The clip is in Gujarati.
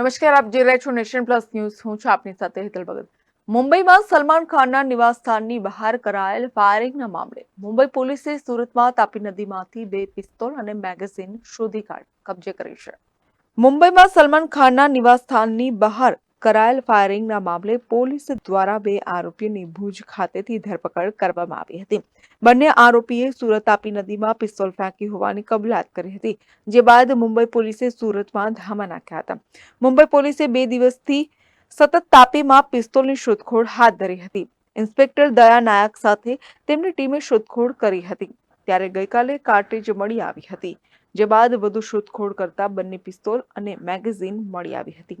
નમસ્કાર, આપ જોઈ રહ્યા છો નેશન પ્લસ ન્યૂઝ. હું છું આપની સાથે હેતલ ભગત. મુંબઈમાં સલમાન ખાનના નિવાસસ્થાનની બહાર કરાયેલ ફાયરિંગના મામલે મુંબઈ પોલીસે સુરતમાં તાપી નદીમાંથી બે પિસ્તોલ અને મેગેઝીન શોધી કાઢ, કબજે કરી છે. મુંબઈમાં સલમાન ખાનના નિવાસસ્થાનની બહાર કરાયેલ ફાયરિંગના મામલે પોલીસ દ્વારા બે આરોપીઓની ભુજ ખાતેથી ધરપકડ કરવામાં આવી હતી. બંને આરોપીએ સુરત તાપી નદીમાં પિસ્તોલ ફેંકી હોવાની કબૂલાત કરી હતી, જે બાદ મુંબઈ પોલીસે સુરતમાં ધામા નાખ્યા હતા. મુંબઈ પોલીસે બે દિવસથી સતત તાપીમાં પિસ્તોલની શોધખોળ હાથ ધરી હતી. ઇન્સ્પેક્ટર દયા નાયક સાથે તેમની ટીમે શોધખોળ કરી હતી. ત્યારે ગઈકાલે કાર્ટેજ મળી આવી હતી, જે બાદ વધુ શોધખોળ કરતા બંને પિસ્તોલ અને મેગેઝીન મળી આવી હતી.